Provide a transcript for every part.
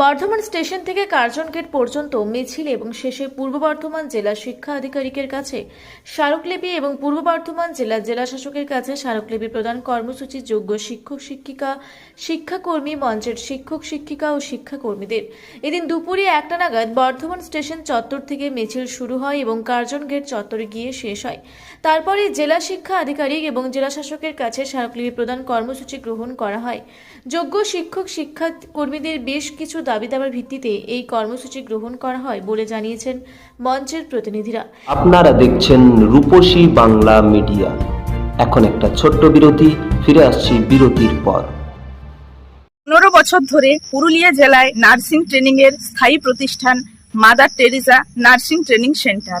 Bardhaman station থেকে Curzon gate পর্যন্ত মিছিল এবং শেষে পূর্ব বর্ধমান জেলা শিক্ষা আধিকারিকের কাছে স্মারকলিপি এবং পূর্ব বর্ধমান জেলা জেলাশাসকের কাছে স্মারকলিপি প্রদান কর্মসূচি যোগ্য শিক্ষক, শিক্ষিকা, শিক্ষাকর্মী, মঞ্চের শিক্ষক, শিক্ষিকা ও শিক্ষাকর্মীদের। এদিন দুপুরে একটা নাগাদ বর্ধমান স্টেশন চত্বর থেকে মিছিল শুরু হয় এবং কার্জন গেট চত্বরে গিয়ে শেষ হয়। তারপরে জেলা শিক্ষা আধিকারিক এবং জেলাশাসকের কাছে স্মারকলিপি প্রদান কর্মসূচি গ্রহণ করা হয়। যোগ্য শিক্ষক শিক্ষা কর্মীদের বেশ কিছু দাবি দাবার ভিত্তিতে এই কর্মসূচি গ্রহণ করা হয় বলে জানিয়েছেন মঞ্চের প্রতিনিধিরা। আপনারা দেখছেন রূপসী বাংলা মিডিয়া। এখন একটা ছোট্ট বিরতি ফিরে আসছি বিরতির পর। পনেরো বছর ধরে পুরুলিয়া জেলায় নার্সিং ট্রেনিং এর স্থায়ী প্রতিষ্ঠান Mother Teresa nursing training centre.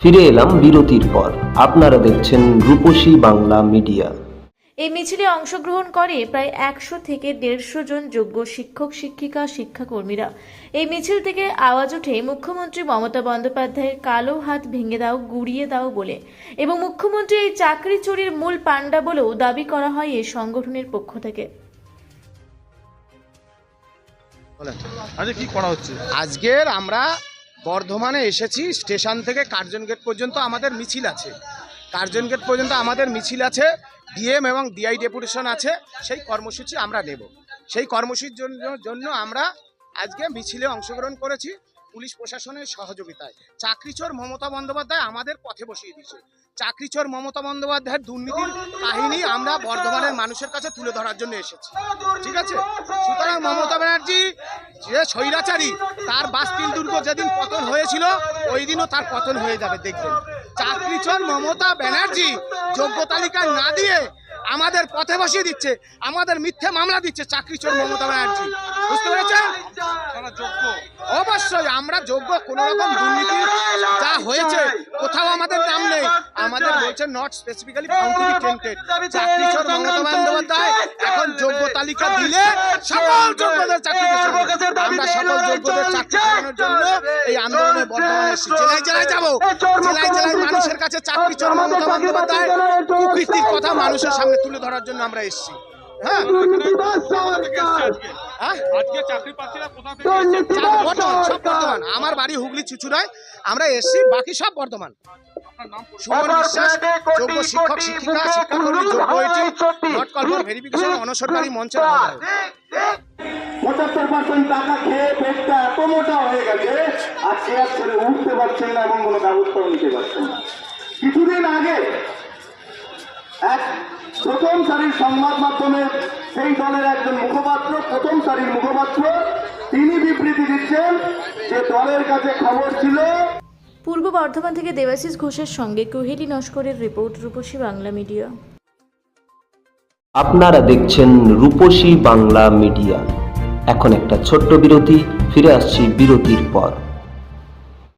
ফিরে এলাম বিরতির পর। আপনারা দেখছেন রূপসী বাংলা মিডিয়া। এই মিছিলে অংশগ্রহণ করে প্রায় একশো থেকে দেড়শো জন যোগ্য শিক্ষক শিক্ষিকা শিক্ষাকর্মীরা। এই মিছিল থেকে আওয়াজ ওঠে মুখ্যমন্ত্রী মমতা বন্দ্যোপাধ্যায়ের কালো হাত ভেঙে দাও গুড়িয়ে দাও বলে। এবং মুখ্যমন্ত্রী এই চাকরি চুরির মূল পাণ্ডা বলেও দাবি করা হয় এই সংগঠনের পক্ষ থেকে। বলেন কি করা হচ্ছে? আজকের আমরা বর্ধমানে এসেছি, স্টেশন থেকে কার্জন গেট পর্যন্ত আমাদের মিছিল আছে। কার্জন গেট পর্যন্ত আমাদের মিছিল আছে, ডিএম এবং ডিআই ডেপুটেশন আছে, সেই কর্মসূচি আমরা নেব। সেই কর্মসূচির জন্য আমরা আজকে মিছিলে অংশগ্রহণ করেছি। পুলিশ প্রশাসনের সহযোগিতায়। চাকরিচোর মমতা বন্দ্যোপাধ্যায় আমাদের পথে বসিয়ে দিয়েছে। চাকরিচোর মমতা বন্দ্যোপাধ্যায়ের দুর্নীতির কাহিনী আমরা বর্ধমানের মানুষের কাছে তুলে ধরার জন্য এসেছি। ঠিক আছে? সুতরাং মমতা ব্যানার্জি, যে স্বৈরাচারী, তার বাস্তিল দুর্গ যেদিন পতন হয়েছিল ওই দিনও তার পতন হয়ে যাবে, দেখবেন। চাকরিচর মমতা ব্যানার্জি যোগ্য তালিকা না দিয়ে আমাদের পথে বসিয়ে দিচ্ছে, আমাদের মিথ্যে মামলা দিচ্ছে চাকরিচর মমতা ব্যানার্জি। বুঝতে পেরেছেন? যোগ্য অবশ্যই আমরা যোগ্য কোন রকম দুর্নীতি যা হয়েছে কোথাও আমাদের নাম নেই। আমাদের বলছে not specifically found to be tainted চাকরিচর Mamata Bandyopadhyay এখন যোগ্য তালিকা দিলে সকল যোগ্যদের চাকরি আমরা সকল যোগ্যদের চাকরি জন্য এই আন্দোলনে বর্তমানে জেলায় জেলায় যাব। জেলায় জেলায় মানুষের কাছে চাকরিচর মমতা বন্দ্যোপাধ্যায় কুকীর্তির কথা মানুষের সামনে তুলে ধরার জন্য আমরা এসেছি। হ্যাঁ? আমার বাড়ি হুগলি চুচুড়ায়। আমরা এসছি বাকি সব বর্ধমান। আপনার নাম পরিচয়? সুমন বিশ্বাস যোগ্য শিক্ষক শিক্ষিকা শিক্ষাকর্মী যোগ্য এটি নট কল ভেরিফিকেশন অনসরকারি মঞ্চের পঁচাত্তর পার্সেন্ট টাকা খেয়ে পেটটা এত মোটা হয়ে গেছে। আর ছেড়ে উঠতে পারছেন না এবং কোনো ব্যবস্থাও নিতে পারছেন না। কিছুদিন আগে এক প্রথম সারির সংবাদ মাধ্যমে সেই দলের একজন মুখপাত্র প্রথম সারির মুখপাত্র তিনি বিবৃতি দিচ্ছেন যে দলের কাছে খবর ছিল। পূর্ব বর্ধমান থেকে দেবাশিস ঘোষের সঙ্গে কোহেলি নস্করের রিপোর্ট রূপসী বাংলা মিডিয়া। আপনারা দেখছেন রূপসী বাংলা মিডিয়া। এখন একটা ছোট্ট বিরতি ফিরে আসছি বিরতির পর।